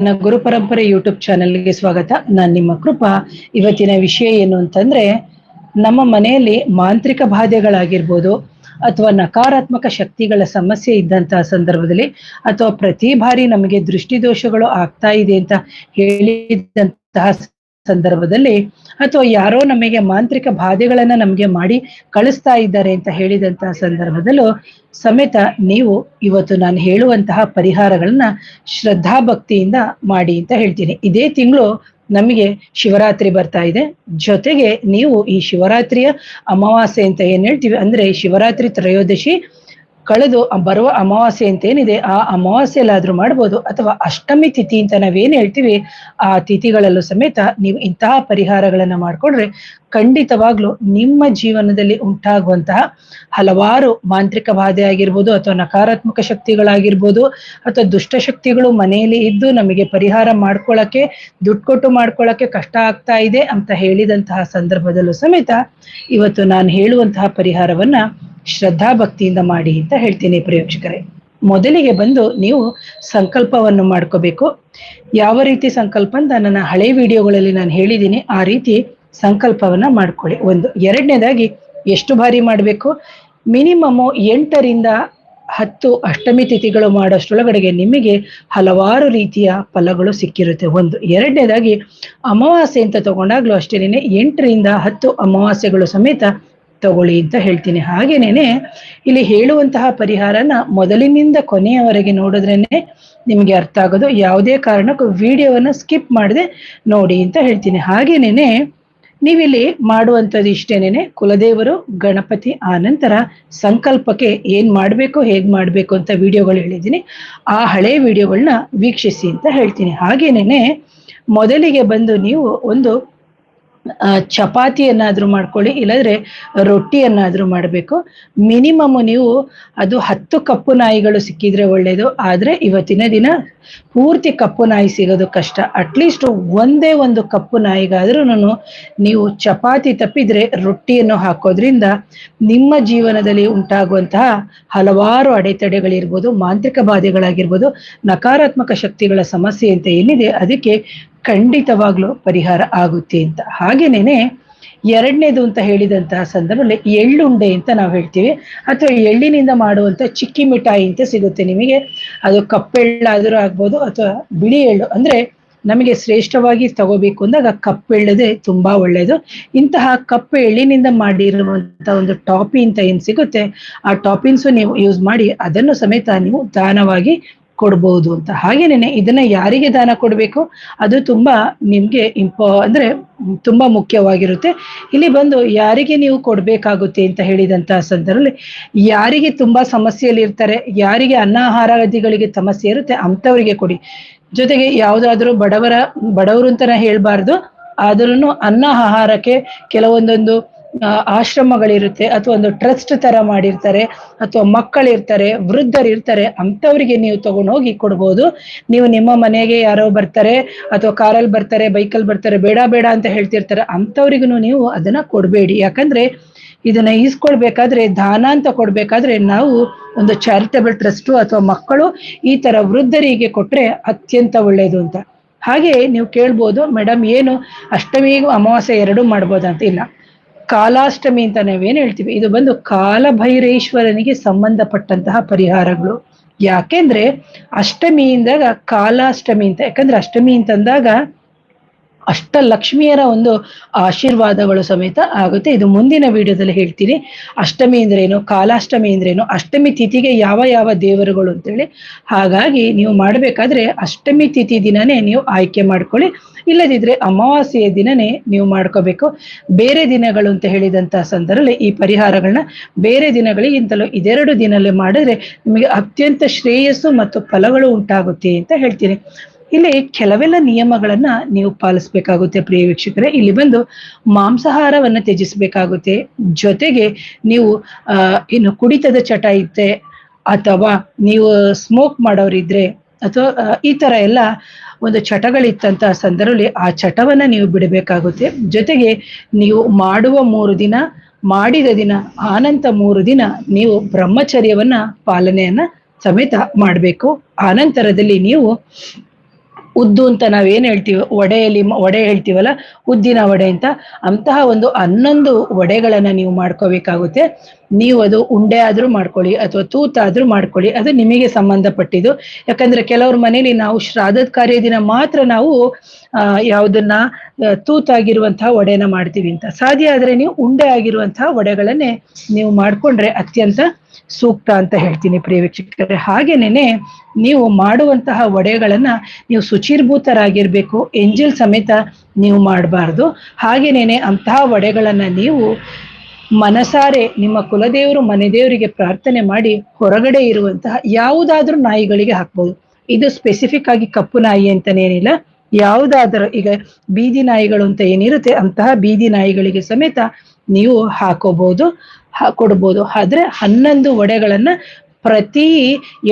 ನನ್ನ ಗುರು ಪರಂಪರೆ ಯೂಟ್ಯೂಬ್ ಚಾನೆಲ್ಗೆ ಸ್ವಾಗತ. ನಾನು ನಿಮ್ಮ ಕೃಪಾ. ಇವತ್ತಿನ ವಿಷಯ ಏನು ಅಂತಂದ್ರೆ, ನಮ್ಮ ಮನೆಯಲ್ಲಿ ಮಾಂತ್ರಿಕ ಬಾಧೆಗಳಾಗಿರ್ಬೋದು, ಅಥವಾ ನಕಾರಾತ್ಮಕ ಶಕ್ತಿಗಳ ಸಮಸ್ಯೆ ಇದ್ದಂತಹ ಸಂದರ್ಭದಲ್ಲಿ, ಅಥವಾ ಪ್ರತಿ ಬಾರಿ ನಮಗೆ ದೃಷ್ಟಿದೋಷಗಳು ಆಗ್ತಾ ಇದೆ ಅಂತ ಹೇಳಿದಂತಹ ಸಂದರ್ಭದಲ್ಲಿ ಅಥವಾ ಯಾರೋ ನಮಗೆ ಮಾಂತ್ರಿಕ ಬಾಧೆಗಳನ್ನ ನಮಗೆ ಮಾಡಿ ಕಳಿಸ್ತಾ ಇದ್ದಾರೆ ಅಂತ ಹೇಳಿದಂತಹ ಸಂದರ್ಭದಲ್ಲೂ ಸಮೇತ ನೀವು ಇವತ್ತು ನಾನು ಹೇಳುವಂತಹ ಪರಿಹಾರಗಳನ್ನ ಶ್ರದ್ಧಾ ಭಕ್ತಿಯಿಂದ ಮಾಡಿ ಅಂತ ಹೇಳ್ತೀನಿ. ಇದೇ ತಿಂಗಳು ನಮಗೆ ಶಿವರಾತ್ರಿ ಬರ್ತಾ ಇದೆ. ಜೊತೆಗೆ ನೀವು ಈ ಶಿವರಾತ್ರಿಯ ಅಮಾವಾಸ್ಯೆ ಅಂತ ಏನ್ ಹೇಳ್ತೀವಿ ಅಂದ್ರೆ ಶಿವರಾತ್ರಿ ತ್ರಯೋದಶಿ ಕಳೆದು ಬರುವ ಅಮಾವಾಸ್ಯೆ ಅಂತ ಏನಿದೆ ಆ ಅಮಾವಾಸ್ಯೆಲ್ಲಾದ್ರೂ ಮಾಡ್ಬೋದು ಅಥವಾ ಅಷ್ಟಮಿ ತಿಥಿ ಅಂತ ನಾವೇನು ಹೇಳ್ತೀವಿ, ಆ ತಿಥಿಗಳಲ್ಲೂ ಸಮೇತ ನೀವು ಇಂತಹ ಪರಿಹಾರಗಳನ್ನ ಮಾಡ್ಕೊಂಡ್ರೆ ಖಂಡಿತವಾಗ್ಲೂ ನಿಮ್ಮ ಜೀವನದಲ್ಲಿ ಉಂಟಾಗುವಂತಹ ಹಲವಾರು ಮಾಂತ್ರಿಕ ಬಾಧೆ ಆಗಿರ್ಬೋದು ಅಥವಾ ನಕಾರಾತ್ಮಕ ಶಕ್ತಿಗಳಾಗಿರ್ಬೋದು ಅಥವಾ ದುಷ್ಟಶಕ್ತಿಗಳು ಮನೆಯಲ್ಲಿ ಇದ್ದು ನಮಗೆ ಪರಿಹಾರ ಮಾಡ್ಕೊಳ್ಳೋಕ್ಕೆ ದುಡ್ಡು ಕೊಟ್ಟು ಮಾಡ್ಕೊಳ್ಳೋಕ್ಕೆ ಕಷ್ಟ ಆಗ್ತಾ ಇದೆ ಅಂತ ಹೇಳಿದಂತಹ ಸಂದರ್ಭದಲ್ಲೂ ಸಮೇತ ಇವತ್ತು ನಾನು ಹೇಳುವಂತಹ ಪರಿಹಾರವನ್ನ ಶ್ರದ್ಧಾ ಭಕ್ತಿಯಿಂದ ಮಾಡಿ ಅಂತ ಹೇಳ್ತೀನಿ ಪ್ರೇಕ್ಷಕರೇ ಮೊದಲಿಗೆ ಬಂದು ನೀವು ಸಂಕಲ್ಪವನ್ನು ಮಾಡ್ಕೋಬೇಕು. ಯಾವ ರೀತಿ ಸಂಕಲ್ಪ ಅಂತ ನನ್ನ ಹಳೆ ವಿಡಿಯೋಗಳಲ್ಲಿ ನಾನು ಹೇಳಿದ್ದೀನಿ, ಆ ರೀತಿ ಸಂಕಲ್ಪವನ್ನ ಮಾಡ್ಕೊಳ್ಳಿ. ಒಂದು, ಎರಡನೇದಾಗಿ ಎಷ್ಟು ಬಾರಿ ಮಾಡಬೇಕು? ಮಿನಿಮಮ್ ಎಂಟರಿಂದ ಹತ್ತು ಅಷ್ಟಮಿ ತಿಥಿಗಳು ಮಾಡೋಷ್ಟೊಳಗಡೆಗೆ ನಿಮಗೆ ಹಲವಾರು ರೀತಿಯ ಫಲಗಳು ಸಿಕ್ಕಿರುತ್ತೆ. ಒಂದು, ಎರಡನೇದಾಗಿ ಅಮಾವಾಸ್ಯೆ ಅಂತ ತಗೊಂಡಾಗ್ಲೂ ಅಷ್ಟೇನೆ, ಎಂಟರಿಂದ ಹತ್ತು ಅಮಾವಾಸ್ಯೆಗಳು ಸಮೇತ ತಗೊಳ್ಳಿ ಅಂತ ಹೇಳ್ತೀನಿ. ಹಾಗೇನೇನೆ, ಇಲ್ಲಿ ಹೇಳುವಂತಹ ಪರಿಹಾರನ ಮೊದಲಿನಿಂದ ಕೊನೆಯವರೆಗೆ ನೋಡಿದ್ರೇನೆ ನಿಮಗೆ ಅರ್ಥ ಆಗೋದು. ಯಾವುದೇ ಕಾರಣಕ್ಕೂ ವಿಡಿಯೋವನ್ನ ಸ್ಕಿಪ್ ಮಾಡದೆ ನೋಡಿ ಅಂತ ಹೇಳ್ತೀನಿ. ಹಾಗೇನೇನೆ, ನೀವಿಲ್ಲಿ ಮಾಡುವಂಥದ್ದು ಇಷ್ಟೇನೇನೆ, ಕುಲದೇವರು ಗಣಪತಿ ಆ ನಂತರ ಸಂಕಲ್ಪಕ್ಕೆ ಏನ್ ಮಾಡಬೇಕು, ಹೇಗ್ ಮಾಡಬೇಕು ಅಂತ ವಿಡಿಯೋಗಳು ಹೇಳಿದ್ದೀನಿ. ಆ ಹಳೆ ವಿಡಿಯೋಗಳನ್ನ ವೀಕ್ಷಿಸಿ ಅಂತ ಹೇಳ್ತೀನಿ. ಹಾಗೇನೇನೆ, ಮೊದಲಿಗೆ ಬಂದು ನೀವು ಒಂದು ಚಪಾತಿಯನ್ನಾದ್ರೂ ಮಾಡ್ಕೊಳ್ಳಿ, ಇಲ್ಲದ್ರೆ ರೊಟ್ಟಿಯನ್ನಾದ್ರೂ ಮಾಡಬೇಕು. ಮಿನಿಮಮ್ ನೀವು ಅದು ಹತ್ತು ಕಪ್ಪು ನಾಯಿಗಳು ಸಿಕ್ಕಿದ್ರೆ ಒಳ್ಳೇದು, ಆದ್ರೆ ಇವತ್ತಿನ ದಿನ ಪೂರ್ತಿ ಕಪ್ಪು ನಾಯಿ ಸಿಗೋದು ಕಷ್ಟ. ಅಟ್ಲೀಸ್ಟ್ ಒಂದೇ ಒಂದು ಕಪ್ಪು ನಾಯಿಗಾದ್ರೂ ನೀವು ಚಪಾತಿ ತಪ್ಪಿದ್ರೆ ರೊಟ್ಟಿಯನ್ನು ಹಾಕೋದ್ರಿಂದ ನಿಮ್ಮ ಜೀವನದಲ್ಲಿ ಉಂಟಾಗುವಂತಹ ಹಲವಾರು ಅಡೆತಡೆಗಳಿರ್ಬೋದು, ಮಾಂತ್ರಿಕ ಬಾಧೆಗಳಾಗಿರ್ಬೋದು, ನಕಾರಾತ್ಮಕ ಶಕ್ತಿಗಳ ಸಮಸ್ಯೆ ಅಂತ ಏನಿದೆ, ಅದಕ್ಕೆ ಖಂಡಿತವಾಗ್ಲೂ ಪರಿಹಾರ ಆಗುತ್ತೆ ಅಂತ. ಹಾಗೇನೇನೆ ಎರಡನೇದು ಅಂತ ಹೇಳಿದಂತಹ ಸಂದರ್ಭದಲ್ಲಿ ಎಳ್ಳುಂಡೆ ಅಂತ ನಾವು ಹೇಳ್ತೀವಿ. ಅಥವಾ ಎಳ್ಳಿನಿಂದ ಮಾಡುವಂತ ಚಿಕ್ಕಿ ಮಿಠಾಯಿ ಅಂತ ಸಿಗುತ್ತೆ ನಿಮಗೆ. ಅದು ಕಪ್ಪೆಳ್ಳಾದರೂ ಆಗ್ಬೋದು ಅಥವಾ ಬಿಳಿ ಎಳ್ಳು. ಅಂದ್ರೆ ನಮಗೆ ಶ್ರೇಷ್ಠವಾಗಿ ತಗೋಬೇಕು ಅಂದಾಗ ಕಪ್ಪೆಳ್ಳದೆ ತುಂಬಾ ಒಳ್ಳೇದು. ಇಂತಹ ಕಪ್ಪೆ ಎಳ್ಳಿನಿಂದ ಮಾಡಿರುವಂತ ಒಂದು ಟಾಪಿ ಅಂತ ಏನು ಸಿಗುತ್ತೆ, ಆ ಟಾಪಿನ್ಸು ನೀವು ಯೂಸ್ ಮಾಡಿ ಅದನ್ನು ಸಮೇತ ನೀವು ದಾನವಾಗಿ ಕೊಡ್ಬೋದು ಅಂತ. ಹಾಗೇನೆ ಇದನ್ನ ಯಾರಿಗೆ ದಾನ ಕೊಡಬೇಕು? ಅದು ತುಂಬಾ ನಿಮ್ಗೆ ಇಂಪ ಅಂದ್ರೆ ತುಂಬಾ ಮುಖ್ಯವಾಗಿರುತ್ತೆ. ಇಲ್ಲಿ ಬಂದು ಯಾರಿಗೆ ನೀವು ಕೊಡ್ಬೇಕಾಗುತ್ತೆ ಅಂತ ಹೇಳಿದಂತಹ ಸಂದರ್ಭದಲ್ಲಿ ಯಾರಿಗೆ ತುಂಬಾ ಸಮಸ್ಯೆಯಲ್ಲಿ ಇರ್ತಾರೆ, ಯಾರಿಗೆ ಅನ್ನಾಹಾರಾದಿಗಳಿಗೆ ಸಮಸ್ಯೆ ಇರುತ್ತೆ ಅಂಥವರಿಗೆ ಕೊಡಿ. ಜೊತೆಗೆ ಯಾವುದಾದ್ರೂ ಬಡವರ, ಬಡವರು ಅಂತ ಹೇಳ್ಬಾರ್ದು. ಆದ್ರೂ ಅನ್ನ ಆಹಾರಕ್ಕೆ ಕೆಲವೊಂದೊಂದು ಆಶ್ರಮಗಳಿರುತ್ತೆ ಅಥವಾ ಒಂದು ಟ್ರಸ್ಟ್ ತರ ಮಾಡಿರ್ತಾರೆ ಅಥವಾ ಮಕ್ಕಳಿರ್ತಾರೆ, ವೃದ್ಧರಿರ್ತಾರೆ, ಅಂಥವ್ರಿಗೆ ನೀವು ತಗೊಂಡು ಹೋಗಿ ಕೊಡ್ಬೋದು. ನೀವು ನಿಮ್ಮ ಮನೆಗೆ ಯಾರೋ ಬರ್ತಾರೆ ಅಥವಾ ಕಾರಲ್ಲಿ ಬರ್ತಾರೆ, ಬೈಕಲ್ಲಿ ಬರ್ತಾರೆ, ಬೇಡ ಬೇಡ ಅಂತ ಹೇಳ್ತಿರ್ತಾರೆ, ಅಂಥವ್ರಿಗೂ ನೀವು ಅದನ್ನ ಕೊಡಬೇಡಿ. ಯಾಕಂದ್ರೆ ಇದನ್ನ ಈಸ್ಕೊಳ್ಬೇಕಾದ್ರೆ, ದಾನ ಅಂತ ಕೊಡ್ಬೇಕಾದ್ರೆ ನಾವು ಒಂದು ಚಾರಿಟಬಲ್ ಟ್ರಸ್ಟು ಅಥವಾ ಮಕ್ಕಳು ಈ ತರ ವೃದ್ಧರಿಗೆ ಕೊಟ್ರೆ ಅತ್ಯಂತ ಒಳ್ಳೇದು ಅಂತ. ಹಾಗೆ ನೀವು ಕೇಳ್ಬೋದು, ಮೇಡಮ್, ಏನು ಅಷ್ಟಮಿಗೂ ಅಮಾವಾಸ್ಯೆ ಎರಡೂ ಮಾಡ್ಬೋದಂತ ಇಲ್ಲ. ಕಾಲಾಷ್ಟಮಿ ಅಂತ ನಾವೇನು ಹೇಳ್ತೀವಿ? ಇದು ಬಂದು ಕಾಲಭೈರೇಶ್ವರನಿಗೆ ಸಂಬಂಧಪಟ್ಟಂತಹ ಪರಿಹಾರಗಳು. ಯಾಕೆಂದ್ರೆ ಅಷ್ಟಮಿಯಿಂದಾಗ ಕಾಲಾಷ್ಟಮಿ ಅಂತ, ಯಾಕಂದ್ರೆ ಅಷ್ಟಮಿ ಅಂತಂದಾಗ ಅಷ್ಟ ಲಕ್ಷ್ಮಿಯರ ಒಂದು ಆಶೀರ್ವಾದಗಳು ಸಮೇತ ಆಗುತ್ತೆ. ಇದು ಮುಂದಿನ ವಿಡಿಯೋದಲ್ಲಿ ಹೇಳ್ತೀನಿ. ಅಷ್ಟಮಿ ಅಂದ್ರೇನು, ಕಾಲಾಷ್ಟಮಿ ಅಂದ್ರೇನು, ಅಷ್ಟಮಿ ತಿಥಿಗೆ ಯಾವ ಯಾವ ದೇವರುಗಳು ಅಂತೇಳಿ ಹಾಗಾಗಿ ನೀವು ಮಾಡಬೇಕಾದ್ರೆ ಅಷ್ಟಮಿ ತಿಥಿ ದಿನನೇ ನೀವು ಆಯ್ಕೆ ಮಾಡ್ಕೊಳ್ಳಿ. ಇಲ್ಲದಿದ್ರೆ ಅಮಾವಾಸ್ಯೆಯ ದಿನನೇ ನೀವು ಮಾಡ್ಕೋಬೇಕು. ಬೇರೆ ದಿನಗಳು ಅಂತ ಹೇಳಿದಂತಹ ಸಂದರ್ಭದಲ್ಲಿ ಈ ಪರಿಹಾರಗಳನ್ನ ಬೇರೆ ದಿನಗಳಿಗಿಂತಲೂ ಇದೆರಡು ದಿನಲ್ಲಿ ಮಾಡಿದ್ರೆ ನಿಮಗೆ ಅತ್ಯಂತ ಶ್ರೇಯಸ್ಸು ಮತ್ತು ಫಲಗಳು ಉಂಟಾಗುತ್ತೆ ಅಂತ ಹೇಳ್ತೀನಿ. ಇಲ್ಲಿ ಕೆಲವೆಲ್ಲ ನಿಯಮಗಳನ್ನ ನೀವು ಪಾಲಿಸ್ಬೇಕಾಗುತ್ತೆ ಪ್ರಿಯ ವೀಕ್ಷಕರೇ. ಇಲ್ಲಿ ಬಂದು ಮಾಂಸಾಹಾರವನ್ನ ತ್ಯಜಿಸಬೇಕಾಗುತ್ತೆ. ಜೊತೆಗೆ ನೀವು ಇನ್ನು ಕುಡಿತದ ಚಟ ಇತ್ತೆ ಅಥವಾ ನೀವು ಸ್ಮೋಕ್ ಮಾಡೋರಿದ್ರೆ ಅಥವಾ ಈ ತರ ಎಲ್ಲ ಒಂದು ಚಟಗಳಿತ್ತಂತ ಸಂದರ್ಭದಲ್ಲಿ ಆ ಚಟವನ್ನ ನೀವು ಬಿಡಬೇಕಾಗುತ್ತೆ. ಜೊತೆಗೆ ನೀವು ಮಾಡುವ ಮೂರು ದಿನ, ಮಾಡಿದ ದಿನ, ಆನಂತ ಮೂರು ದಿನ ನೀವು ಬ್ರಹ್ಮಚರ್ಯವನ್ನ ಪಾಲನೆಯನ್ನ ಸಮೇತ ಮಾಡಬೇಕು. ಆನಂತರದಲ್ಲಿ ನೀವು ಉದ್ದು ಅಂತ ನಾವೇನು ಹೇಳ್ತೀವಿ? ವಡೆಯಲ್ಲಿ ಮ- ವಡೆ ಹೇಳ್ತೀವಲ್ಲ? ಉದ್ದಿನ ವಡೆ ಅಂತ. ಅಂತಹ ಒಂದು ಹನ್ನೊಂದು ವಡೆಗಳನ್ನು ನೀವು ಮಾಡ್ಕೋಬೇಕಾಗುತ್ತೆ. ನೀವು ಅದು ಉಂಡೆ ಆದ್ರೂ ಮಾಡ್ಕೊಳ್ಳಿ ಅಥವಾ ತೂತಾದ್ರೂ ಮಾಡ್ಕೊಳ್ಳಿ, ಅದು ನಿಮಗೆ ಸಂಬಂಧಪಟ್ಟಿದ್ದು. ಯಾಕಂದ್ರೆ ಕೆಲವ್ರ ಮನೇಲಿ ನಾವು ಶ್ರಾದ್ದದ ಕಾರ್ಯ ದಿನ ಮಾತ್ರ ನಾವು ಯಾವುದನ್ನ ತೂತಾಗಿರುವಂತಹ ವಡೆನ ಮಾಡ್ತೀವಿ ಅಂತ. ಸಾಧ್ಯ ಆದ್ರೆ ನೀವು ಉಂಡೆ ಆಗಿರುವಂತಹ ವಡೆಗಳನ್ನೇ ನೀವು ಮಾಡ್ಕೊಂಡ್ರೆ ಅತ್ಯಂತ ಸೂಕ್ತ ಅಂತ ಹೇಳ್ತೀನಿ ಪ್ರಿಯ ವೀಕ್ಷಕರೇ. ಹಾಗೇನೇನೆ, ನೀವು ಮಾಡುವಂತಹ ವಡೆಗಳನ್ನ ನೀವು ಶುಚಿರ್ಭೂತರಾಗಿರ್ಬೇಕು, ಎಂಜಿಲ್ ಸಮೇತ ನೀವು ಮಾಡಬಾರ್ದು. ಹಾಗೇನೇನೆ, ಅಂತಹ ವಡೆಗಳನ್ನ ನೀವು ಮನಸಾರೆ ನಿಮ್ಮ ಕುಲದೇವರು, ಮನೆದೇವರಿಗೆ ಪ್ರಾರ್ಥನೆ ಮಾಡಿ ಹೊರಗಡೆ ಇರುವಂತಹ ಯಾವುದಾದ್ರೂ ನಾಯಿಗಳಿಗೆ ಹಾಕ್ಬೋದು. ಇದು ಸ್ಪೆಸಿಫಿಕ್ ಆಗಿ ಕಪ್ಪು ನಾಯಿ ಅಂತಾನೇನಿಲ್ಲ ಯಾವುದಾದ್ರೂ ಈಗ ಬೀದಿ ನಾಯಿಗಳು ಅಂತ ಏನಿರುತ್ತೆ, ಅಂತಹ ಬೀದಿ ನಾಯಿಗಳಿಗೆ ಸಮೇತ ನೀವು ಹಾಕೋಬಹುದು ಕೊಡ್ಬೋದು. ಆದ್ರೆ ಹನ್ನೊಂದು ಒಡೆಗಳನ್ನ ಪ್ರತಿ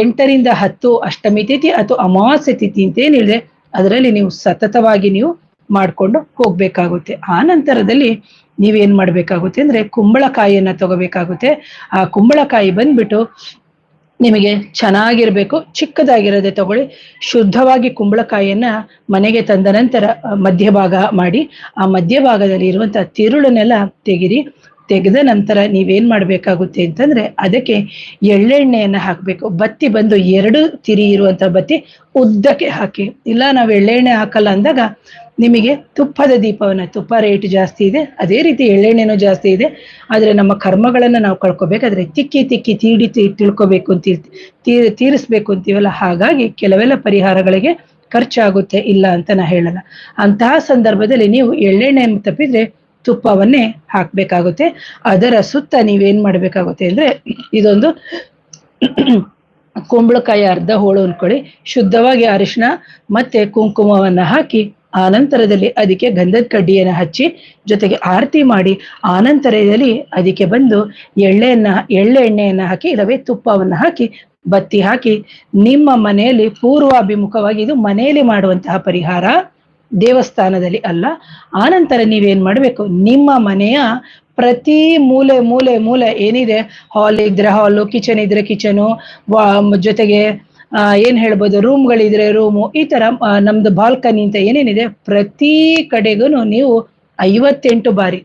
ಎಂಟರಿಂದ ಹತ್ತು ಅಷ್ಟಮಿ ತಿಥಿ ಅಥವಾ ಅಮಾವಾಸ್ಯ ತಿಥಿ ಅಂತ ಏನಿದೆ ಅದರಲ್ಲಿ ನೀವು ಸತತವಾಗಿ ನೀವು ಮಾಡ್ಕೊಂಡು ಹೋಗ್ಬೇಕಾಗುತ್ತೆ. ಆ ನಂತರದಲ್ಲಿ ನೀವೇನ್ ಮಾಡ್ಬೇಕಾಗುತ್ತೆ ಅಂದ್ರೆ ಕುಂಬಳಕಾಯಿಯನ್ನ ತಗೋಬೇಕಾಗುತ್ತೆ. ಆ ಕುಂಬಳಕಾಯಿ ಬಂದ್ಬಿಟ್ಟು ನಿಮಗೆ ಚೆನ್ನಾಗಿರ್ಬೇಕು, ಚಿಕ್ಕದಾಗಿರೋದೇ ತಗೊಳ್ಳಿ. ಶುದ್ಧವಾಗಿ ಕುಂಬಳಕಾಯಿಯನ್ನ ಮನೆಗೆ ತಂದ ನಂತರ ಮಧ್ಯಭಾಗ ಮಾಡಿ, ಆ ಮಧ್ಯಭಾಗದಲ್ಲಿ ಇರುವಂತಹ ತಿರುಳನ್ನೆಲ್ಲ ತೆಗಿರಿ. ತೆಗೆದ ನಂತರ ನೀವೇನ್ ಮಾಡ್ಬೇಕಾಗುತ್ತೆ ಅಂತಂದ್ರೆ ಅದಕ್ಕೆ ಎಳ್ಳೆಣ್ಣೆಯನ್ನ ಹಾಕ್ಬೇಕು. ಬತ್ತಿ ಬಂದು ಎರಡು ತಿರಿ ಇರುವಂತ ಬತ್ತಿ ಉದ್ದಕ್ಕೆ ಹಾಕಿ. ಇಲ್ಲ, ನಾವು ಎಳ್ಳೆಣ್ಣೆ ಹಾಕಲ್ಲ ಅಂದಾಗ ನಿಮಗೆ ತುಪ್ಪದ ದೀಪವನ್ನ, ತುಪ್ಪ ರೇಟ್ ಜಾಸ್ತಿ ಇದೆ, ಅದೇ ರೀತಿ ಎಳ್ಳೆಣ್ಣೆನೂ ಜಾಸ್ತಿ ಇದೆ. ಆದ್ರೆ ನಮ್ಮ ಕರ್ಮಗಳನ್ನ ನಾವು ಕಳ್ಕೊಬೇಕಾದ್ರೆ ತಿಕ್ಕಿ ತಿಕ್ಕಿ ತೀಡಿ ತಿಳ್ಕೊಬೇಕು ಅಂತ ತೀರ್ ತೀರಿಸ್ಬೇಕು ಅಂತೀವಲ್ಲ, ಹಾಗಾಗಿ ಕೆಲವೆಲ್ಲ ಪರಿಹಾರಗಳಿಗೆ ಖರ್ಚಾಗುತ್ತೆ, ಇಲ್ಲ ಅಂತ ನಾ ಹೇಳಲ್ಲ. ಅಂತಹ ಸಂದರ್ಭದಲ್ಲಿ ನೀವು ಎಳ್ಳೆಣ್ಣೆಯನ್ನು ತಪ್ಪಿದ್ರೆ ತುಪ್ಪವನ್ನೇ ಹಾಕ್ಬೇಕಾಗುತ್ತೆ. ಅದರ ಸುತ್ತ ನೀವೇನ್ ಮಾಡ್ಬೇಕಾಗುತ್ತೆ ಅಂದ್ರೆ ಇದೊಂದು ಕುಂಬಳಕಾಯಿ ಅರ್ಧ ಹೋಳು ಅನ್ಕೊಳ್ಳಿ. ಶುದ್ಧವಾಗಿ ಅರಿಶಿನ ಮತ್ತೆ ಕುಂಕುಮವನ್ನ ಹಾಕಿ ಆನಂತರದಲ್ಲಿ ಅದಕ್ಕೆ ಗಂಧದ ಕಡ್ಡಿಯನ್ನ ಹಚ್ಚಿ ಜೊತೆಗೆ ಆರತಿ ಮಾಡಿ ಆನಂತರದಲ್ಲಿ ಅದಕ್ಕೆ ಬಂದು ಎಳ್ಳೆಯನ್ನ ಎಳ್ಳೆ ಎಣ್ಣೆಯನ್ನ ಹಾಕಿ ಇಲ್ಲವೇ ತುಪ್ಪವನ್ನ ಹಾಕಿ ಬತ್ತಿ ಹಾಕಿ ನಿಮ್ಮ ಮನೆಯಲ್ಲಿ ಪೂರ್ವಾಭಿಮುಖವಾಗಿ ಇದು ಮನೆಯಲ್ಲಿ ಮಾಡುವಂತಹ ಪರಿಹಾರ. ದೇವಸ್ಥಾನದಲ್ಲಿ ಅಲ್ಲ, ಆನಂತರ ನೀವೇನ್ ಮಾಡಬೇಕು? ನಿಮ್ಮ ಮನೆಯ ಪ್ರತಿ ಮೂಲೆ ಮೂಲೆ ಮೂಲೆ ಏನಿದೆ? ಹಾಲ್ ಇದ್ರೆ ಹಾಲು ಕಿಚನ್ ಇದ್ರೆ ಕಿಚನು ಜೊತೆಗೆ ಏನ್ ಹೇಳ್ಬೋದು? ರೂಮ್ಗಳಿದ್ರೆ ರೂಮು ಈ ತರ ನಮ್ದು ಬಾಲ್ಕನಿ ಅಂತ ಏನೇನಿದೆ, ಪ್ರತಿ ಕಡೆಗೂ ನೀವು ಐವತ್ತೆಂಟು ಬಾರಿ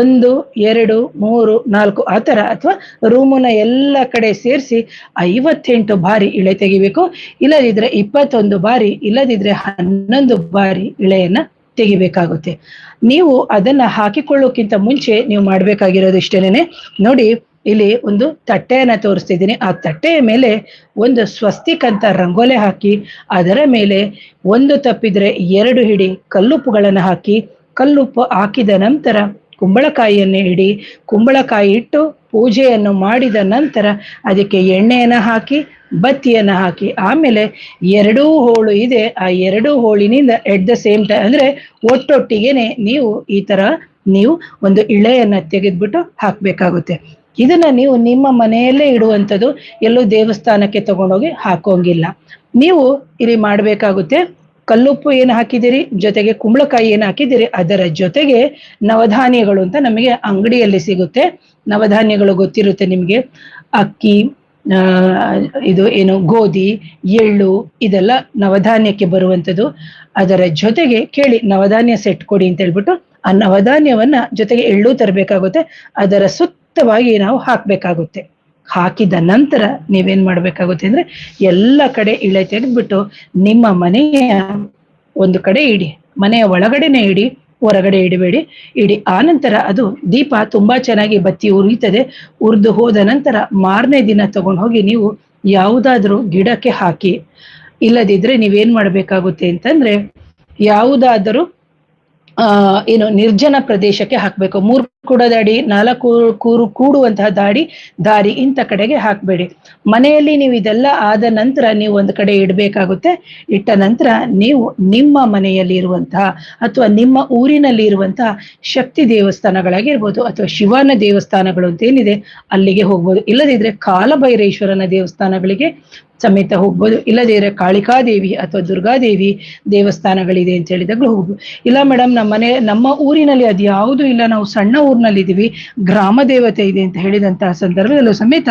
ಒಂದು, ಎರಡು, ಮೂರು, ನಾಲ್ಕು, ಆ ಥರ ಅಥವಾ ರೂಮನ್ನ ಎಲ್ಲ ಕಡೆ ಸೇರಿಸಿ ಐವತ್ತೆಂಟು ಬಾರಿ ಇಳೆ ತೆಗಿಬೇಕು. ಇಲ್ಲದಿದ್ರೆ ಇಪ್ಪತ್ತೊಂದು ಬಾರಿ, ಇಲ್ಲದಿದ್ರೆ ಹನ್ನೊಂದು ಬಾರಿ ಇಳೆಯನ್ನ ತೆಗಿಬೇಕಾಗುತ್ತೆ. ನೀವು ಅದನ್ನ ಹಾಕಿಕೊಳ್ಳೋಕ್ಕಿಂತ ಮುಂಚೆ ನೀವು ಮಾಡ್ಬೇಕಾಗಿರೋದು ಇಷ್ಟೇನೆ ನೋಡಿ, ಇಲ್ಲಿ ಒಂದು ತಟ್ಟೆಯನ್ನ ತೋರಿಸ್ತಿದ್ದೀನಿ. ಆ ತಟ್ಟೆಯ ಮೇಲೆ ಒಂದು ಸ್ವಸ್ತಿಕ್ ಅಂತ ರಂಗೋಲೆ ಹಾಕಿ, ಅದರ ಮೇಲೆ ಒಂದು ತಪ್ಪಿದ್ರೆ ಎರಡು ಹಿಡಿ ಕಲ್ಲುಪ್ಪುಗಳನ್ನು ಹಾಕಿ, ಕಲ್ಲುಪ್ಪು ಹಾಕಿದ ನಂತರ ಕುಂಬಳಕಾಯಿಯನ್ನು ಇಡಿ, ಕುಂಬಳಕಾಯಿ ಇಟ್ಟು ಪೂಜೆಯನ್ನು ಮಾಡಿದ ನಂತರ ಅದಕ್ಕೆ ಎಣ್ಣೆಯನ್ನು ಹಾಕಿ, ಬತ್ತಿಯನ್ನು ಹಾಕಿ. ಆಮೇಲೆ ಎರಡೂ ಹೋಳು ಇದೆ. ಆ ಎರಡೂ ಹೋಳಿನಿಂದ ಎಟ್ ದ ಸೇಮ್ ಟೈಮ್ ಅಂದರೆ ಒಟ್ಟೊಟ್ಟಿಗೆನೆ ನೀವು ಈ ಥರ ನೀವು ಒಂದು ಇಳೆಯನ್ನು ತೆಗೆದ್ಬಿಟ್ಟು ಹಾಕಬೇಕಾಗುತ್ತೆ. ಇದನ್ನ ನೀವು ನಿಮ್ಮ ಮನೆಯಲ್ಲೇ ಇಡುವಂಥದ್ದು ಎಲ್ಲೂ ದೇವಸ್ಥಾನಕ್ಕೆ ತಗೊಂಡೋಗಿ ಹಾಕೋಂಗಿಲ್ಲ. ನೀವು ಇಲ್ಲಿ ಮಾಡ್ಬೇಕಾಗುತ್ತೆ ಕಲ್ಲುಪ್ಪು ಏನು ಹಾಕಿದಿರಿ ಜೊತೆಗೆ ಕುಂಬಳಕಾಯಿ ಏನು ಹಾಕಿದಿರಿ ಅದರ ಜೊತೆಗೆ ನವಧಾನ್ಯಗಳು ಅಂತ ನಮಗೆ ಅಂಗಡಿಯಲ್ಲಿ ಸಿಗುತ್ತೆ. ನವಧಾನ್ಯಗಳು ಗೊತ್ತಿರುತ್ತೆ ನಿಮಗೆ. ಅಕ್ಕಿ ಇದು ಏನು ಗೋಧಿ, ಎಳ್ಳು, ಇದೆಲ್ಲ ನವಧಾನ್ಯಕ್ಕೆ ಬರುವಂಥದ್ದು. ಅದರ ಜೊತೆಗೆ ಕೇಳಿ, ನವಧಾನ್ಯ ಸೆಟ್ ಕೊಡಿ ಅಂತ ಹೇಳ್ಬಿಟ್ಟು ಆ ನವಧಾನ್ಯವನ್ನ ಜೊತೆಗೆ ಎಳ್ಳು ತರಬೇಕಾಗುತ್ತೆ. ಅದರ ಸುತ್ತವಾಗಿ ನಾವು ಹಾಕ್ಬೇಕಾಗುತ್ತೆ. ಹಾಕಿದ ನಂತರ ನೀವೇನ್ ಮಾಡ್ಬೇಕಾಗುತ್ತೆ ಅಂದ್ರೆ ಎಲ್ಲ ಕಡೆ ಇಳೆ ತೆಗೆದ್ಬಿಟ್ಟು ನಿಮ್ಮ ಮನೆಯ ಒಂದು ಕಡೆ ಇಡಿ, ಮನೆಯ ಒಳಗಡೆನೆ ಇಡಿ, ಹೊರಗಡೆ ಇಡಬೇಡಿ, ಇಡಿ. ಆನಂತರ ಅದು ದೀಪ ತುಂಬಾ ಚೆನ್ನಾಗಿ ಬತ್ತಿ ಉರಿಯುತ್ತದೆ. ಉರಿದು ಹೋದ ನಂತರ ಮಾರನೇ ದಿನ ತಗೊಂಡು ಹೋಗಿ ನೀವು ಯಾವುದಾದ್ರೂ ಗಿಡಕ್ಕೆ ಹಾಕಿ. ಇಲ್ಲದಿದ್ರೆ ನೀವೇನ್ ಮಾಡ್ಬೇಕಾಗುತ್ತೆ ಅಂತಂದ್ರೆ ಯಾವುದಾದರೂ ಆ, ಏನು ನಿರ್ಜನ ಪ್ರದೇಶಕ್ಕೆ ಹಾಕ್ಬೇಕು. ಮೂರ್ ಕೂಡ ದಾಡಿ ನಾಲ್ಕು ಕೂರು ಕೂಡುವಂತಹ ದಾಡಿ, ದಾರಿ ಇಂಥ ಕಡೆಗೆ ಹಾಕಬೇಡಿ. ಮನೆಯಲ್ಲಿ ನೀವು ಇದೆಲ್ಲ ಆದ ನಂತರ ನೀವು ಒಂದು ಕಡೆ ಇಡಬೇಕಾಗುತ್ತೆ. ಇಟ್ಟ ನಂತರ ನೀವು ನಿಮ್ಮ ಮನೆಯಲ್ಲಿ ಇರುವಂತಹ ಅಥವಾ ನಿಮ್ಮ ಊರಿನಲ್ಲಿ ಇರುವಂತಹ ಶಕ್ತಿ ದೇವಸ್ಥಾನಗಳಾಗಿರ್ಬೋದು ಅಥವಾ ಶಿವನ ದೇವಸ್ಥಾನಗಳು ಅಂತ ಏನಿದೆ, ಅಲ್ಲಿಗೆ ಹೋಗ್ಬೋದು. ಇಲ್ಲದಿದ್ರೆ ಕಾಲಭೈರೇಶ್ವರನ ದೇವಸ್ಥಾನಗಳಿಗೆ ಸಮೇತ ಹೋಗ್ಬೋದು. ಇಲ್ಲದಿದ್ರೆ ಕಾಳಿಕಾದೇವಿ ಅಥವಾ ದುರ್ಗಾದೇವಿ ದೇವಸ್ಥಾನಗಳಿದೆ ಅಂತ ಹೇಳಿದಾಗಲೂ ಹೋಗ್ಬೋದು. ಇಲ್ಲ ಮೇಡಮ್ ನಮ್ಮ ಮನೆ, ನಮ್ಮ ಊರಿನಲ್ಲಿ ಅದು ಯಾವುದು ಇಲ್ಲ. ನಾವು ಸಣ್ಣ ಊರಿನಲ್ಲಿ ಇದ್ದೀವಿ ಗ್ರಾಮ ದೇವತೆ ಇದೆ ಅಂತ ಹೇಳಿದಂತಹ ಸಂದರ್ಭದಲ್ಲೂ ಸಮೇತ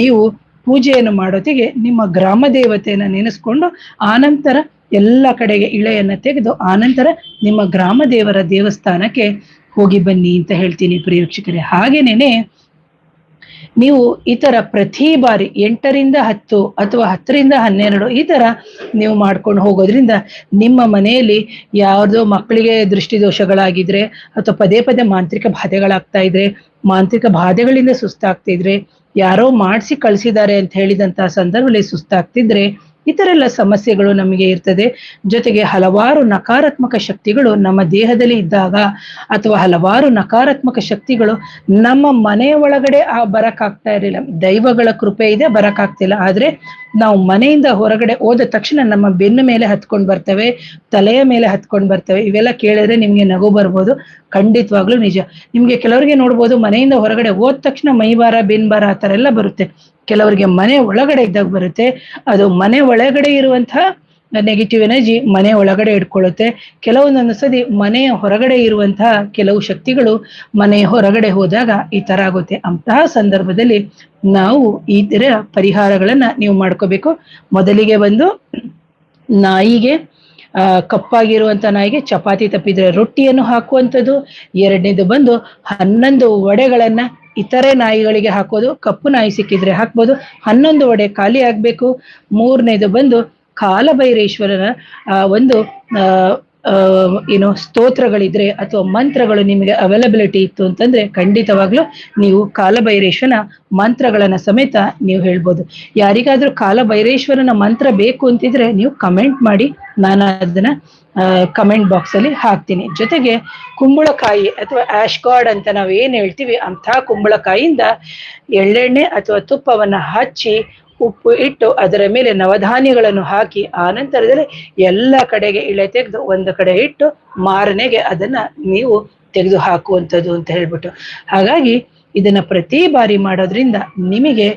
ನೀವು ಪೂಜೆಯನ್ನು ಮಾಡೋತಿಗೆ ನಿಮ್ಮ ಗ್ರಾಮ ದೇವತೆಯನ್ನು ನೆನೆಸ್ಕೊಂಡು ಆನಂತರ ಎಲ್ಲ ಕಡೆಗೆ ಇಳೆಯನ್ನು ತೆಗೆದು ಆನಂತರ ನಿಮ್ಮ ಗ್ರಾಮ ದೇವರ ದೇವಸ್ಥಾನಕ್ಕೆ ಹೋಗಿ ಬನ್ನಿ ಅಂತ ಹೇಳ್ತೀನಿ ಪ್ರಿಯ ವೀಕ್ಷಕರೇ. ನೀವು ಈ ತರ ಪ್ರತಿ ಬಾರಿ ಎಂಟರಿಂದ ಹತ್ತು ಅಥವಾ ಹತ್ತರಿಂದ ಹನ್ನೆರಡು ಈ ತರ ನೀವು ಮಾಡ್ಕೊಂಡು ಹೋಗೋದ್ರಿಂದ ನಿಮ್ಮ ಮನೆಯಲ್ಲಿ ಯಾವುದೋ ಮಕ್ಕಳಿಗೆ ದೃಷ್ಟಿದೋಷಗಳಾಗಿದ್ರೆ ಅಥವಾ ಪದೇ ಪದೇ ಮಾಂತ್ರಿಕ ಬಾಧೆಗಳಾಗ್ತಾ ಇದ್ರೆ, ಮಾಂತ್ರಿಕ ಬಾಧೆಗಳಿಂದ ಸುಸ್ತಾಗ್ತಿದ್ರೆ ಯಾರೋ ಮಾಡಿಸಿ ಕಳಿಸಿದ್ದಾರೆ ಅಂತ ಹೇಳಿದಂತಹ ಸಂದರ್ಭದಲ್ಲಿ ಸುಸ್ತಾಗ್ತಿದ್ರೆ ಇತರೆಲ್ಲ ಸಮಸ್ಯೆಗಳು ನಮಗೆ ಇರ್ತದೆ. ಜೊತೆಗೆ ಹಲವಾರು ನಕಾರಾತ್ಮಕ ಶಕ್ತಿಗಳು ನಮ್ಮ ದೇಹದಲ್ಲಿ ಇದ್ದಾಗ ಅಥವಾ ಹಲವಾರು ನಕಾರಾತ್ಮಕ ಶಕ್ತಿಗಳು ನಮ್ಮ ಮನೆಯ ಒಳಗಡೆ ಆ ಬರಕ್ಕಾಗ್ತಾ ಇರಲಿಲ್ಲ. ದೈವಗಳ ಕೃಪೆ ಇದೆ ಬರಕ್ಕಾಗ್ತಿಲ್ಲ ಆದ್ರೆ ನಾವು ಮನೆಯಿಂದ ಹೊರಗಡೆ ಹೋದ ತಕ್ಷಣ ನಮ್ಮ ಬೆನ್ನ ಮೇಲೆ ಹತ್ಕೊಂಡು ಬರ್ತವೆ, ತಲೆಯ ಮೇಲೆ ಹತ್ಕೊಂಡು ಬರ್ತವೆ. ಇವೆಲ್ಲ ಕೇಳಿದ್ರೆ ನಿಮ್ಗೆ ನಗು ಬರ್ಬೋದು. ಖಂಡಿತವಾಗ್ಲೂ ನಿಜ. ನಿಮ್ಗೆ ಕೆಲವರಿಗೆ ನೋಡ್ಬೋದು ಮನೆಯಿಂದ ಹೊರಗಡೆ ಹೋದ ತಕ್ಷಣ ಮೈಬಾರ ಬೆನ್ಬಾರ ಆ ತರ ಎಲ್ಲ ಬರುತ್ತೆ. ಕೆಲವರಿಗೆ ಮನೆ ಒಳಗಡೆ ಇದ್ದಾಗ ಬರುತ್ತೆ. ಅದು ಮನೆ ಒಳಗಡೆ ಇರುವಂತಹ ನೆಗೆಟಿವ್ ಎನರ್ಜಿ ಮನೆ ಒಳಗಡೆ ಇಟ್ಕೊಳ್ಳುತ್ತೆ. ಕೆಲವೊಂದೊಂದು ಸತಿ ಮನೆಯ ಹೊರಗಡೆ ಇರುವಂತಹ ಕೆಲವು ಶಕ್ತಿಗಳು ಮನೆಯ ಹೊರಗಡೆ ಹೋದಾಗ ಈ ತರ ಆಗುತ್ತೆ. ಅಂತಹ ಸಂದರ್ಭದಲ್ಲಿ ನಾವು ಈ ತರ ಪರಿಹಾರಗಳನ್ನ ನೀವು ಮಾಡ್ಕೋಬೇಕು. ಮೊದಲಿಗೆ ಬಂದು ನಾಯಿಗೆ ಕಪ್ಪಾಗಿರುವಂತ ನಾಯಿಗೆ ಚಪಾತಿ ತಪ್ಪಿದ್ರೆ ರೊಟ್ಟಿಯನ್ನು ಹಾಕುವಂಥದ್ದು. ಎರಡನೇದು ಬಂದು ಹನ್ನೊಂದು ವಡೆಗಳನ್ನ ಇತರೆ ನಾಯಿಗಳಿಗೆ ಹಾಕೋದು, ಕಪ್ಪು ನಾಯಿ ಸಿಕ್ಕಿದ್ರೆ ಹಾಕ್ಬೋದು. ಹನ್ನೊಂದು ಒಡೆ ಖಾಲಿ ಆಗ್ಬೇಕು. ಮೂರನೇದು ಬಂದು ಕಾಲಭೈರೇಶ್ವರನ, ಆ, ಒಂದು ಏನು ಸ್ತೋತ್ರಗಳಿದ್ರೆ ಅಥವಾ ಮಂತ್ರಗಳು ನಿಮಗೆ ಅವೈಲಬಿಲಿಟಿ ಇತ್ತು ಅಂತಂದ್ರೆ ಖಂಡಿತವಾಗ್ಲೂ ನೀವು ಕಾಲಭೈರೇಶ್ವರನ ಮಂತ್ರಗಳನ್ನ ಸಮೇತ ನೀವು ಹೇಳ್ಬೋದು. ಯಾರಿಗಾದ್ರೂ ಕಾಲಭೈರೇಶ್ವರನ ಮಂತ್ರ ಬೇಕು ಅಂತಿದ್ರೆ ನೀವು ಕಮೆಂಟ್ ಮಾಡಿ, ನಾನು ಅದನ್ನ ಕಮೆಂಟ್ ಬಾಕ್ಸ್ ಅಲ್ಲಿ ಹಾಕ್ತೀನಿ. ಜೊತೆಗೆ ಕುಂಬಳಕಾಯಿ ಅಥವಾ ಆಶ್ ಗಾರ್ಡ್ ಅಂತ ನಾವು ಏನ್ ಹೇಳ್ತೀವಿ ಅಂತ ಕುಂಬಳಕಾಯಿಯಿಂದ ಎಳ್ಳೆಣ್ಣೆ ಅಥವಾ ತುಪ್ಪವನ್ನ ಹಚ್ಚಿ ಉಪ್ಪು ಇಟ್ಟು ಅದರ ಮೇಲೆ ನವಧಾನ್ಯಗಳನ್ನು ಹಾಕಿ, ಆ ನಂತರದಲ್ಲಿ ಎಲ್ಲ ಕಡೆಗೆ ಇಳೆ ತೆಗೆದು ಒಂದು ಕಡೆ ಇಟ್ಟು ಮಾರನೆಗೆ ಅದನ್ನ ನೀವು ತೆಗೆದು ಹಾಕುವಂಥದ್ದು ಅಂತ ಹೇಳ್ಬಿಟ್ಟು. ಹಾಗಾಗಿ ಇದನ್ನ ಪ್ರತಿ ಬಾರಿ ಮಾಡೋದ್ರಿಂದ ನಿಮಗೆ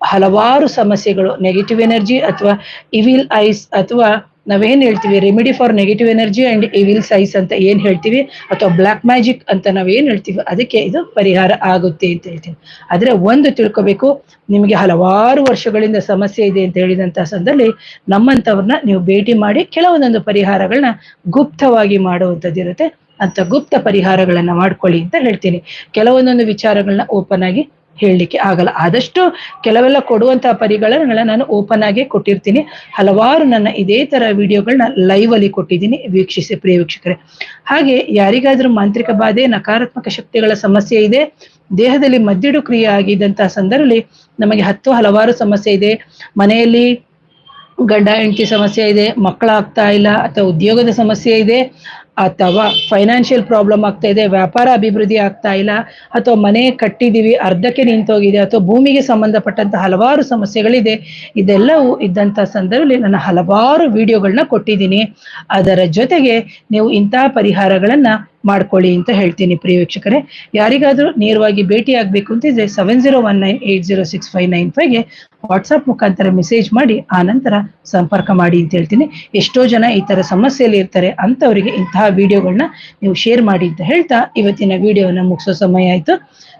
ಹಲವಾರು ಸಮಸ್ಯೆಗಳು ನೆಗೆಟಿವ್ ಎನರ್ಜಿ ಅಥವಾ ಇವಿಲ್ ಐಸ್ ಅಥವಾ ನಾವೇನ್ ಹೇಳ್ತೀವಿ? Remedy for negative energy and evil eyes ಅಂತ ಏನ್ ಹೇಳ್ತೀವಿ? ಅಥವಾ ಬ್ಲಾಕ್ ಮ್ಯಾಜಿಕ್ ಅಂತ ನಾವ್ ಏನ್ ಹೇಳ್ತೀವಿ? ಅದಕ್ಕೆ ಇದು ಪರಿಹಾರ ಆಗುತ್ತೆ ಅಂತ ಹೇಳ್ತೀವಿ ಆದ್ರೆ ಒಂದು ತಿಳ್ಕೊಬೇಕು, ನಿಮಗೆ ಹಲವಾರು ವರ್ಷಗಳಿಂದ ಸಮಸ್ಯೆ ಇದೆ ಅಂತ ಹೇಳಿದಂತ ಸಂದರ್ಭದಲ್ಲಿ ನಮ್ಮಂಥವ್ರನ್ನ ನೀವು ಭೇಟಿ ಮಾಡಿ ಕೆಲವೊಂದೊಂದು ಪರಿಹಾರಗಳನ್ನ ಗುಪ್ತವಾಗಿ ಮಾಡುವಂತದ್ದಿರುತ್ತೆ ಅಂತ ಗುಪ್ತ ಪರಿಹಾರಗಳನ್ನ ಮಾಡ್ಕೊಳ್ಳಿ ಅಂತ ಹೇಳ್ತೀನಿ. ಕೆಲವೊಂದೊಂದು ವಿಚಾರಗಳನ್ನ ಓಪನ್ ಆಗಿ ಹೇಳಲಿಕ್ಕೆ ಆಗಲ್ಲ. ಆದಷ್ಟು ಕೆಲವೆಲ್ಲ ಕೊಡುವಂತಹ ಪರಿಗಳನ್ನೆಲ್ಲ ನಾನು ಓಪನ್ ಆಗಿ ಕೊಟ್ಟಿರ್ತೀನಿ. ಹಲವಾರು ನನ್ನ ಇದೇ ತರ ವಿಡಿಯೋಗಳನ್ನ ಲೈವ್ ಅಲ್ಲಿ ಕೊಟ್ಟಿದ್ದೀನಿ. ವೀಕ್ಷಿಸಿ, ಪ್ರಿಯ ವೀಕ್ಷಕರೇ. ಹಾಗೆ ಯಾರಿಗಾದ್ರೂ ಮಾಂತ್ರಿಕ ಬಾಧೆ, ನಕಾರಾತ್ಮಕ ಶಕ್ತಿಗಳ ಸಮಸ್ಯೆ ಇದೆ, ದೇಹದಲ್ಲಿ ಮದ್ದಿಡು ಕ್ರಿಯೆ ಆಗಿದ್ದಂತಹ ಸಂದರ್ಭದಲ್ಲಿ ನಮಗೆ ಹತ್ತು ಹಲವಾರು ಸಮಸ್ಯೆ ಇದೆ. ಮನೆಯಲ್ಲಿ ಗಂಡ, ಹೆಂಡತಿ ಸಮಸ್ಯೆ ಇದೆ, ಮಕ್ಕಳಾಗ್ತಾ ಇಲ್ಲ, ಅಥವಾ ಉದ್ಯೋಗದ ಸಮಸ್ಯೆ ಇದೆ ಅಥವಾ ಫೈನಾನ್ಷಿಯಲ್ ಪ್ರಾಬ್ಲಮ್ ಆಗ್ತಾ ಇದೆ, ವ್ಯಾಪಾರ ಅಭಿವೃದ್ಧಿ ಆಗ್ತಾ ಇಲ್ಲ, ಅಥವಾ ಮನೆ ಕಟ್ಟಿದೀವಿ, ಅರ್ಧಕ್ಕೆ ನಿಂತೋಗಿದೆ, ಅಥವಾ ಭೂಮಿಗೆ ಸಂಬಂಧಪಟ್ಟಂತ ಹಲವಾರು ಸಮಸ್ಯೆಗಳಿದೆ, ಇದೆಲ್ಲವೂ ಇದ್ದಂತ ಸಂದರ್ಭದಲ್ಲಿ ನಾನು ಹಲವಾರು ವಿಡಿಯೋಗಳನ್ನ ಕೊಟ್ಟಿದ್ದೀನಿ. ಅದರ ಜೊತೆಗೆ ನೀವು ಇಂತಹ ಪರಿಹಾರಗಳನ್ನ ಮಾಡ್ಕೊಳ್ಳಿ ಅಂತ ಹೇಳ್ತೀನಿ ಪ್ರಿಯ ವೀಕ್ಷಕರೇ ಯಾರಿಗಾದ್ರೂ ನೇರವಾಗಿ ಭೇಟಿ ಆಗ್ಬೇಕು ಅಂತಿದ್ರೆ seven zero one nine eight zero six five nine ಫೈವ್ಗೆ WhatsApp ಮುಖಾಂತರ ಮೆಸೇಜ್ ಮಾಡಿ, ಆ ನಂತರ ಸಂಪರ್ಕ ಮಾಡಿ ಅಂತ ಹೇಳ್ತೀನಿ. ಎಷ್ಟೋ ಜನ ಈ ತರ ಸಮಸ್ಯೆಯಲ್ಲಿ ಇರ್ತಾರೆ ಅಂತವರಿಗೆ ಇಂತಹ ವಿಡಿಯೋಗಳನ್ನ ನೀವು ಶೇರ್ ಮಾಡಿ ಅಂತ ಹೇಳ್ತಾ ಇವತ್ತಿನ ವಿಡಿಯೋನ ಮುಗಿಸೋ ಸಮಯ ಆಯ್ತು.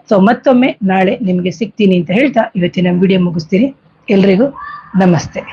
ಸೊ ಮತ್ತೊಮ್ಮೆ ನಾಳೆ ನಿಮ್ಗೆ ಸಿಗ್ತೀನಿ ಅಂತ ಹೇಳ್ತಾ ಇವತ್ತಿನ ವಿಡಿಯೋ ಮುಗಿಸ್ತೀನಿ. ಎಲ್ರಿಗೂ ನಮಸ್ತೆ.